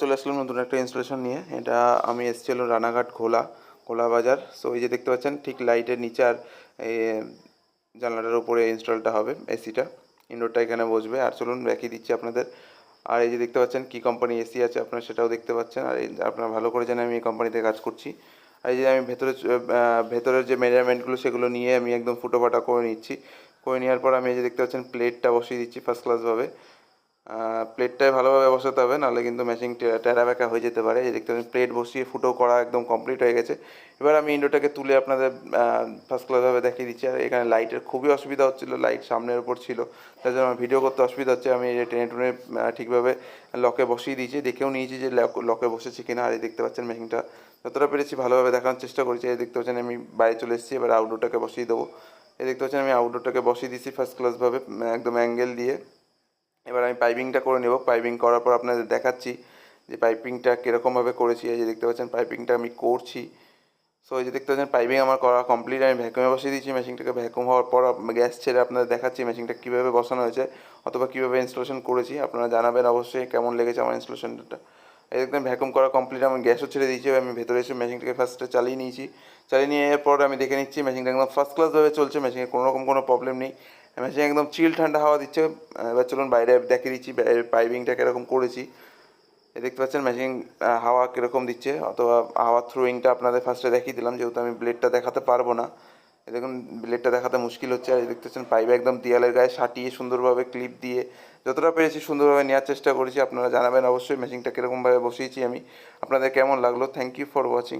চলে আসলাম নতুন একটা ইনস্টলেশন নিয়ে। এটা আমি এসেছিল রানাঘাট ঘোলা ঘোলা বাজার। সো এই যে দেখতে পাচ্ছেন, ঠিক লাইটের নিচে আর জানলাটার উপরে ইনস্টলটা হবে, এসিটা। ইনডোরটা এখানে বসবে। আর চলুন দেখিয়ে দিচ্ছি আপনাদের। আর এই যে দেখতে পাচ্ছেন, কী কোম্পানি এসি আছে আপনারা সেটাও দেখতে পাচ্ছেন। আর আপনারা ভালো করে জানেন, আমি এই কোম্পানিতে কাজ করছি। আর এই যে আমি ভেতরে ভেতরের যে মেজারমেন্টগুলো সেগুলো নিয়ে আমি একদম ফুটোফাটা করে নিচ্ছি। করে নেওয়ার পর আমি এই যে দেখতে পাচ্ছেন প্লেটটা বসিয়ে দিচ্ছি ফার্স্ট ক্লাসভাবে প্লেটটায় ভালোভাবে বসাতে হবে, নাহলে কিন্তু ম্যাচিং টেরা ব্যাকা হয়ে যেতে পারে। এই দেখতে পাচ্ছেন প্লেট বসিয়ে ফুটো করা একদম কমপ্লিট হয়ে গেছে। এবার আমি ইন্ডোটাকে তুলে আপনাদের ফার্স্ট ক্লাসভাবে দেখিয়ে দিচ্ছি। আর এখানে লাইটের খুবই অসুবিধা হচ্ছিল লাইট সামনের উপর ছিল। তার জন্য আমার ভিডিও করতে অসুবিধা হচ্ছে। আমি টেনে টুনে ঠিকভাবে লকে বসিয়ে দিয়েছি। দেখেও নিয়েছি যে লকে বসেছে কিনা। আর এই দেখতে পাচ্ছেন মেশিনটা যতটা পেরেছি ভালোভাবে দেখানোর চেষ্টা করেছি। এই দেখতে পাচ্ছেন, আমি বাইরে চলে এসেছি। এবার আউটডোরটাকে বসিয়ে দেবো। এই দেখতে পাচ্ছেন, আমি আউটডোরটাকে বসিয়ে দিয়েছি ফার্স্ট ক্লাসভাবে একদম অ্যাঙ্গেল দিয়ে। এবার আমি পাইপিংটা করে নেব। পাইপিং করার পর আপনাদের দেখাচ্ছি যে পাইপিংটা কীরকমভাবে করেছি। এই যে দেখতে পাচ্ছেন পাইপিংটা আমি করছি। সো এই যে দেখতে পাচ্ছেন পাইপিং আমার করা কমপ্লিট আমি ভ্যাকুমে বসিয়ে দিয়েছি। মেশিনটাকে ভ্যাকুম হওয়ার পর গ্যাস ছেড়ে আপনাদের দেখাচ্ছি মেশিনটা কীভাবে বসানো হয়েছে অথবা কীভাবে ইনস্টলেশন করেছি। আপনারা জানাবেন অবশ্যই কেমন লেগেছে আমার ইনস্টলেশনটা এই দেখবেন ভ্যাকুম করা কমপ্লিট আমি গ্যাসও ছেড়ে দিয়েছি। আমি ভেতরে এসে মেশিনটাকে ফার্স্টে চালিয়ে নিয়েছি। চালিয়ে নিয়ে এর পর আমি দেখে নিচ্ছি মেশিনটা একদম ফার্স্ট ক্লাসভাবে চলছে। মেশিনে কোনো রকম কোনো প্রবলেম নেই। মেশিন একদম চিল ঠান্ডা হাওয়া দিচ্ছে। এবার চলুন বাইরে দেখিয়ে দিচ্ছি পাইপিংটা কীরকম করেছি। দেখতে পাচ্ছেন মেশিন হাওয়া কীরকম দিচ্ছে, অথবা হাওয়া থ্রোয়িংটা আপনাদের ফার্স্টে দেখিয়ে দিলাম, যেহেতু আমি ব্লেডটা দেখাতে পারব না। দেখুন ব্লেডটা দেখাতে মুশকিল হচ্ছে, আর দেখতে পাচ্ছেন পাইপ একদম দেয়ালের গায়ে সাটিয়ে সুন্দরভাবে ক্লিপ দিয়ে যতটা পেরেছি সুন্দরভাবে নেওয়ার চেষ্টা করেছি, আপনারা জানাবেন অবশ্যই মেশিনটা কীরকমভাবে বসিয়েছি আমি। আপনাদের কেমন লাগল? Thank you for watching